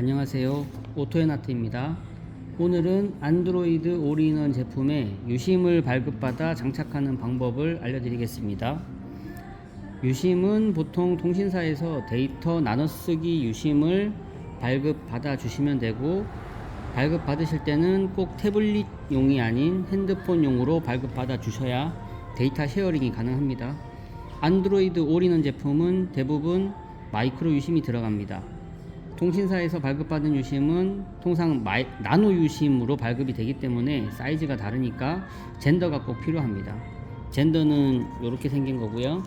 안녕하세요. 오토에나트입니다. 오늘은 안드로이드 올인원 제품에 유심을 발급받아 장착하는 방법을 알려드리겠습니다. 유심은 보통 통신사에서 데이터 나눠쓰기 유심을 발급받아 주시면 되고 발급받으실 때는 꼭 태블릿용이 아닌 핸드폰용으로 발급받아 주셔야 데이터 쉐어링이 가능합니다. 안드로이드 올인원 제품은 대부분 마이크로 유심이 들어갑니다. 통신사에서 발급받은 유심은 통상 마이, 나노 유심으로 발급이 되기 때문에 사이즈가 다르니까 젠더가 꼭 필요합니다. 젠더는 이렇게 생긴 거고요.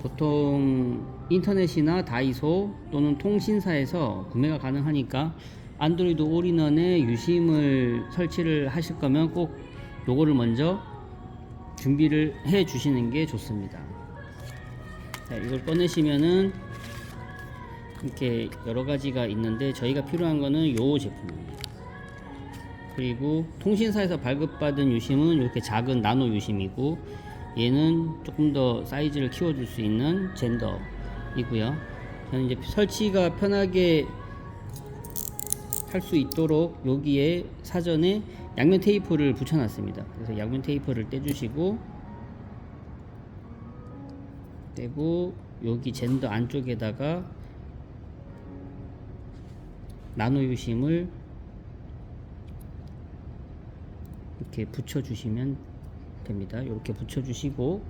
보통 인터넷이나 다이소 또는 통신사에서 구매가 가능하니까 안드로이드 올인원에 유심을 설치를 하실 거면 꼭 요거를 먼저 준비를 해 주시는 게 좋습니다. 자, 이걸 꺼내시면은 이렇게 여러 가지가 있는데 저희가 필요한 거는 요 제품입니다. 그리고 통신사에서 발급받은 유심은 이렇게 작은 나노 유심이고 얘는 조금 더 사이즈를 키워줄 수 있는 젠더이고요. 저는 이제 설치가 편하게 할 수 있도록 여기에 사전에 양면 테이프를 붙여놨습니다. 그래서 양면 테이프를 떼주시고 떼고 여기 젠더 안쪽에다가 나노 유심을 이렇게 붙여주시면 됩니다. 이렇게 붙여주시고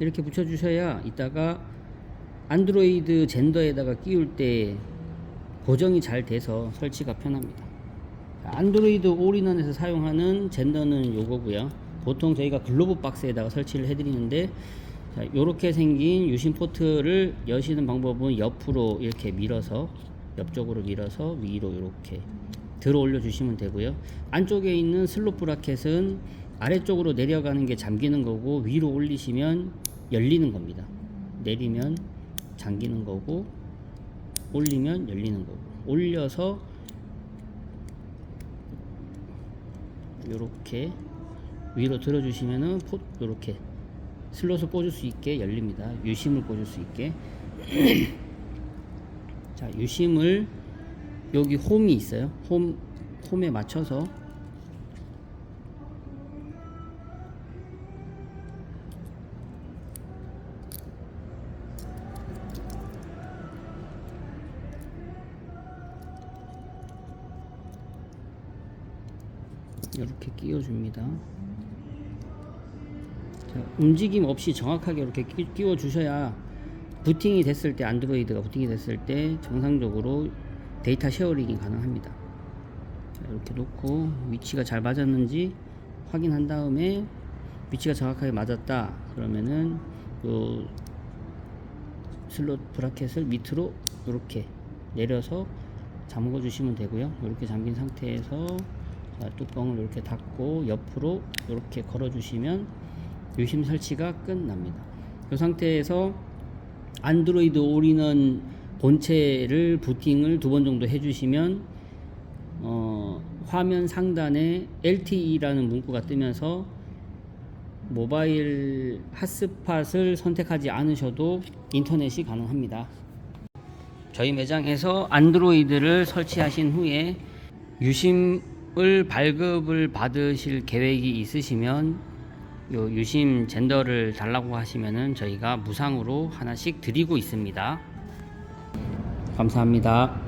이렇게 붙여주셔야 이따가 안드로이드 젠더에다가 끼울 때 고정이 잘 돼서 설치가 편합니다. 안드로이드 올인원에서 사용하는 젠더는 요거고요. 보통 저희가 글로브 박스에다가 설치를 해드리는데 자, 이렇게 생긴 유심 포트를 여시는 방법은 옆으로 이렇게 밀어서 옆쪽으로 밀어서 위로 이렇게 들어 올려 주시면 되고요. 안쪽에 있는 슬롯 브라켓은 아래쪽으로 내려가는 게 잠기는 거고 위로 올리시면 열리는 겁니다. 내리면 잠기는 거고 올리면 열리는 거고 올려서 이렇게 위로 들어 주시면은 포 이렇게 슬롯을 꽂을 수 있게 열립니다. 유심을 꽂을 수 있게. 자, 유심을 여기 홈이 있어요. 홈 홈에 맞춰서 이렇게 끼워 줍니다. 자, 움직임 없이 정확하게 이렇게 끼, 끼워 주셔야 부팅이 됐을 때 안드로이드가 부팅이 됐을 때 정상적으로 데이터 쉐어링이 가능합니다. 자, 이렇게 놓고 위치가 잘 맞았는지 확인한 다음에 위치가 정확하게 맞았다 그러면은 요 슬롯 브라켓을 밑으로 이렇게 내려서 잠궈 주시면 되고요. 이렇게 잠긴 상태에서 자, 뚜껑을 이렇게 닫고 옆으로 이렇게 걸어 주시면 유심 설치가 끝납니다. 이 상태에서 안드로이드 올인원 본체를 부팅을 두 번 정도 해주시면 어, 화면 상단에 LTE라는 문구가 뜨면서 모바일 핫스팟을 선택하지 않으셔도 인터넷이 가능합니다. 저희 매장에서 안드로이드를 설치하신 후에 유심을 발급을 받으실 계획이 있으시면 요 유심 젠더를 달라고 하시면은 저희가 무상으로 하나씩 드리고 있습니다. 감사합니다.